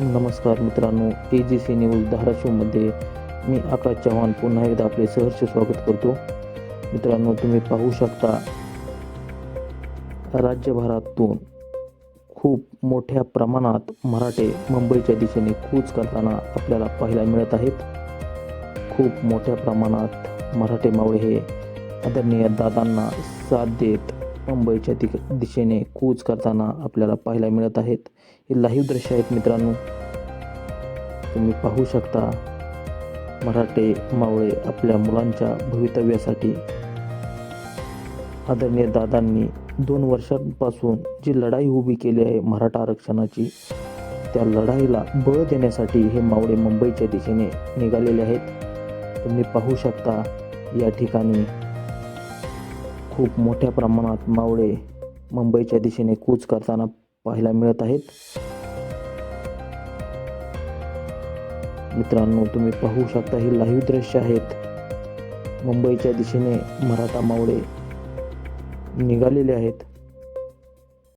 नमस्कार मित्रांनो A G C news धाराशिवमध्ये मी आकाश चव्हाण पुन्हा एकदा आपले सहर्ष स्वागत करतो. मित्रांनो तुम्ही पाहू शकता राज्यभरातून खूप मोठ्या प्रमाणात मराठे मुंबईच्या दिशेने कूच करताना आपल्याला पाहायला मिळत आहेत. खूप मोठ्या प्रमाणात मराठे मावळे हे आदरणीय दादांना साथ देत मुंबईच्या दिक दिशेने कूच करताना आपल्याला पाहायला मिळत आहेत. हे लाईव्ह दृश्य आहेत मित्रांनो. तुम्ही पाहू शकता मराठे मावळे आपल्या मुलांच्या भवितव्यासाठी. आदरणीय दादांनी दोन वर्षांपासून जी लढाई उभी केली आहे मराठा आरक्षणाची त्या लढाईला बळ देण्यासाठी हे मावळे मुंबईच्या दिशेने निघालेले आहेत. तुम्ही पाहू शकता या ठिकाणी खूप मोठ्या प्रमाणात मावळे मुंबईच्या दिशेने कूच करताना पाहायला मिळत आहेत. मित्रांनो तुम्ही पाहू शकता ही लाईव्ह दृश्य आहेत. मुंबईच्या दिशेने मराठा मावळे निघालेले आहेत.